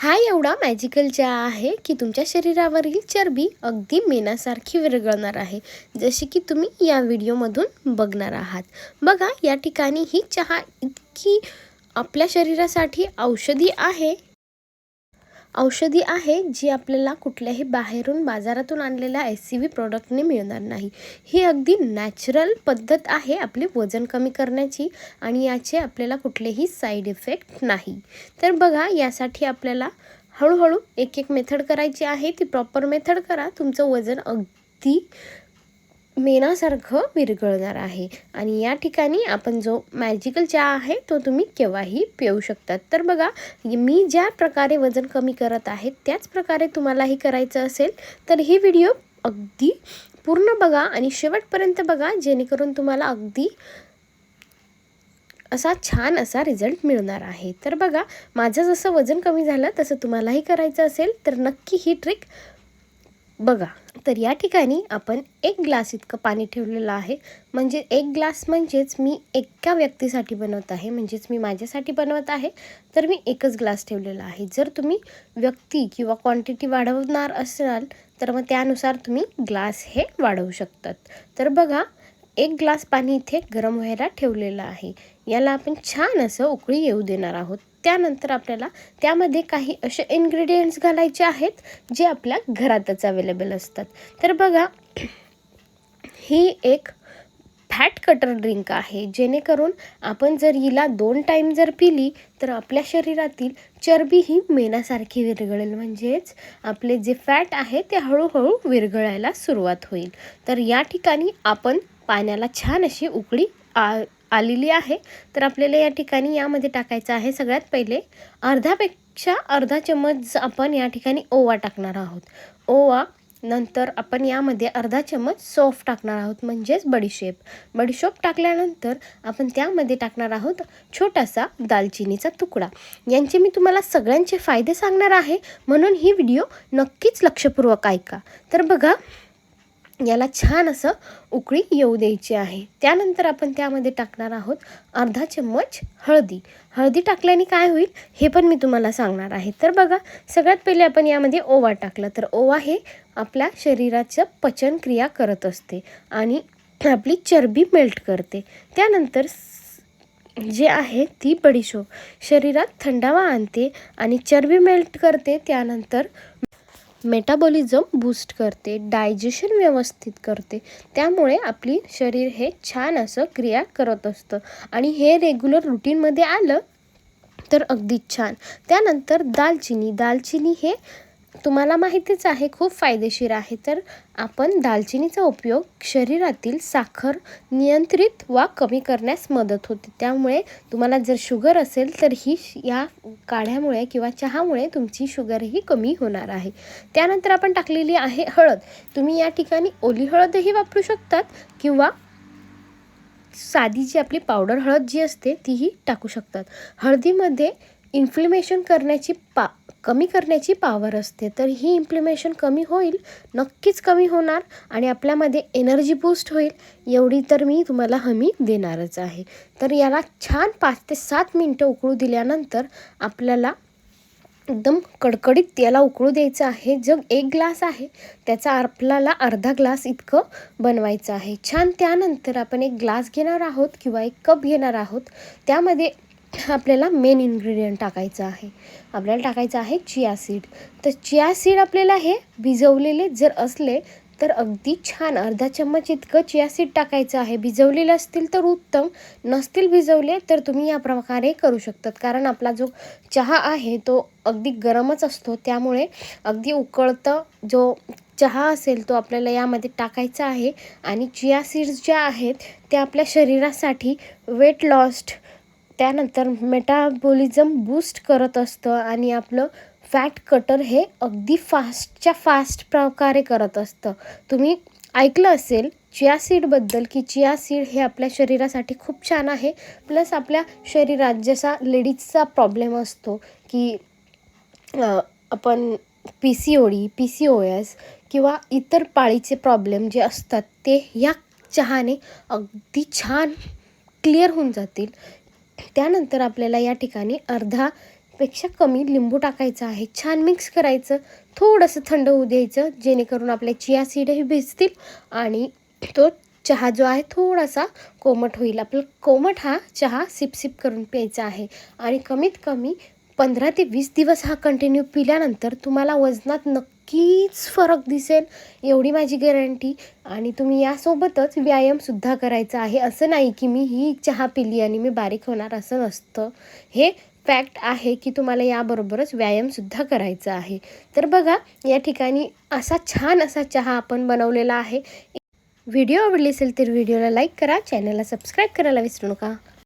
हा एवढा मॅजिकल चहा आहे की तुमच्या शरीरावरील चरबी अगदी मेणासारखी विरघळणार आहे. जशी की तुम्ही या व्हिडिओमधून बघणार आहात. बघा या ठिकाणी ही चहा इतकी आपल्या शरीरासाठी औषधी आहे. औषधी आहे जी आपल्याला कुठल्याही बाहेरून बाजारातून आणलेल्या एस सी व्ही प्रोडक्टने मिळणार नाही. ही अगदी नॅचरल पद्धत आहे आपले वजन कमी करण्याची आणि याचे आपल्याला कुठलेही साईड इफेक्ट नाही. तर बघा यासाठी आपल्याला हळूहळू एक एक मेथड करायची आहे. ती प्रॉपर मेथड करा. तुमचं वजन अगदी मेणासारखं विरघळणार आहे. आणि या ठिकाणी आपण जो मॅजिकल चहा आहे तो तुम्ही केव्हाही पिऊ शकतात. तर बघा मी ज्या प्रकारे वजन कमी करत आहे त्याच प्रकारे तुम्हालाही करायचं असेल तर ही व्हिडिओ अगदी पूर्ण बघा आणि शेवटपर्यंत बघा जेणेकरून तुम्हाला अगदी असा छान असा रिझल्ट मिळणार आहे. तर बघा माझं जसं वजन कमी झालं तसं तुम्हालाही करायचं असेल तर नक्की ही ट्रिक बघा तर या ठिकाणी आपण एक ग्लास इतकं पाणी ठेवलेलं आहे. म्हणजे एक ग्लास म्हणजेच मी एका व्यक्तीसाठी बनवत आहे. म्हणजेच मी माझ्यासाठी बनवत आहे. तर मी एकच ग्लास ठेवलेला आहे. जर तुम्ही व्यक्ती किंवा क्वांटिटी वाढवणार असाल तर मग त्यानुसार तुम्ही ग्लास हे वाढवू शकतात. तर बघा एक ग्लास पाणी इथे गरम व्हायला ठेवलेलं आहे. याला आपण छान असं उकळी येऊ देणार आहोत. त्यानंतर आपल्याला त्यामध्ये काही असे इन्ग्रेडियंट्स घालायचे आहेत जे आपल्या घरातच अवेलेबल असतात. तर बघा ही एक फॅट कटर ड्रिंक आहे. जेणेकरून आपण जर हिला दोन टाईम जर पिली तर आपल्या शरीरातील चरबी ही मेणासारखी विरघळेल. म्हणजेच आपले जे फॅट आहे ते हळूहळू विरघळायला सुरुवात होईल. तर या ठिकाणी आपण पाण्याला छान अशी उकळी आ आलेली आहे. तर आपल्याला या ठिकाणी यामध्ये टाकायचं आहे सगळ्यात पहिले. अर्धापेक्षा अर्धा चम्मच आपण या ठिकाणी ओवा टाकणार आहोत. ओवा नंतर आपण यामध्ये अर्धा चम्मच सोफ टाकणार आहोत म्हणजेच बडीशेप. बडीशोप टाकल्यानंतर आपण त्यामध्ये टाकणार आहोत छोटासा दालचिनीचा तुकडा. यांचे मी तुम्हाला सगळ्यांचे फायदे सांगणार आहे म्हणून ही व्हिडिओ नक्कीच लक्षपूर्वक ऐका. तर बघा याला छान असं उकळी येऊ द्यायची आहे. त्यानंतर आपण त्यामध्ये टाकणार आहोत अर्धा चम्मच हळदी. हळदी टाकल्याने काय होईल हे पण मी तुम्हाला सांगणार आहे. तर बघा सगळ्यात पहिले आपण यामध्ये ओवा टाकला. तर ओवा हे आपल्या शरीराचं पचनक्रिया करत असते आणि आपली चरबी मेल्ट करते. त्यानंतर जे आहे ती बडीशोप. शरीरात थंडावा आणते आणि चरबी मेल्ट करते त्यानंतर मेटाबॉलिझम बूस्ट करते डायजेशन व्यवस्थित करते. त्यामुळे आपली शरीर हे छान असं क्रिया करत असतं. आणि हे रेग्युलर रुटीनमध्ये आलं तर अगदीच छान. त्यानंतर दालचिनी. दालचिनी हे तुम्हाला माहितीच आहे खूप फायदेशीर आहे. तर आपण दालचिनीचा उपयोग शरीरातील साखर नियंत्रित वा कमी करण्यास मदत होते. त्यामुळे तुम्हाला जर शुगर असेल तर ही या काढ्यामुळे किंवा चहामुळे तुमची शुगरही कमी होणार आहे. त्यानंतर आपण टाकलेली आहे हळद. तुम्ही या ठिकाणी ओली हळदही वापरू शकतात किंवा साधी जी आपली पावडर हळद जी असते तीही टाकू शकतात. हळदीमध्ये इन्फ्लेमेशन करण्याची पा कमी करण्याची पावर असते. तर ही इम्प्लिमेशन कमी होईल नक्कीच कमी होणार आणि आपल्यामध्ये एनर्जी बूस्ट होईल. एवढी तर मी तुम्हाला हमी देणारच आहे. तर याला छान पाच ते सात मिनटं उकळू दिल्यानंतर आपल्याला एकदम कडकडीत याला उकळू द्यायचं आहे. जग एक ग्लास आहे त्याचा आपल्याला अर्धा ग्लास इतकं बनवायचं आहे. छान त्यानंतर आपण एक ग्लास घेणार आहोत किंवा एक कप घेणार आहोत. त्यामध्ये आपल्याला मेन इन्ग्रेडियंट टाकायचं आहे. आपल्याला टाकायचं आहे चिया सीड तर चिया सीड आपल्याला हे भिजवलेले जर असले तर अगदी छान अर्धा चम्मच इतकं चिया सीड टाकायचं आहे. भिजवलेले असतील तर उत्तम नसतील भिजवले तर तुम्ही या प्रकारे करू शकतात. कारण आपला जो चहा आहे तो अगदी गरमच असतो. त्यामुळे अगदी उकळतं जो चहा असेल तो आपल्याला यामध्ये टाकायचा आहे. आणि चिया सीड्स ज्या आहेत त्या आपल्या शरीरासाठी वेट लॉस्ट त्यानंतर मेटाबॉलिझम बूस्ट करत असतं आणि आपलं फॅट कटर हे अगदी फास्टच्या फास्ट प्रकारे करत असतं. तुम्ही ऐकलं असेल चिया सीडबद्दल की चिया सीड हे आपल्या शरीरासाठी खूप छान आहे. प्लस आपल्या शरीरात जसा लेडीजचा प्रॉब्लेम असतो की आपण P C O D P C O S किंवा इतर पाळीचे प्रॉब्लेम जे असतात ते ह्या चहाने अगदी छान क्लिअर होऊन जातील. त्यानंतर आपल्याला या ठिकाणी अर्धा पेक्षा कमी लिंबू टाकायचं आहे. छान मिक्स करायचं. थोडंसं थंड होऊ द्यायचं. जेणेकरून आपले चिया सीडही भिजतील आणि तो चहा जो आहे थोडासा कोमट होईल. आपला कोमट हा चहा सिपसिप करून प्यायचा आहे. आणि कमीत कमी पंधरा ते वीस दिवस हा कंटिन्यू पिल्यानंतर तुम्हाला वजनात नक्की नक्कीच फरक दिसेल एवढी माझी गॅरंटी. आणि तुम्ही यासोबतच व्यायामसुद्धा करायचा आहे. असं नाही की मी ही चहा पिली आणि मी बारीक होणार असं नसतं. हे फॅक्ट आहे की तुम्हाला याबरोबरच व्यायामसुद्धा करायचा आहे. तर बघा या ठिकाणी असा छान असा चहा आपण बनवलेला आहे. व्हिडिओ आवडली असेल तर व्हिडिओला लाईक करा चॅनलला सबस्क्राईब करायला विसरू नका.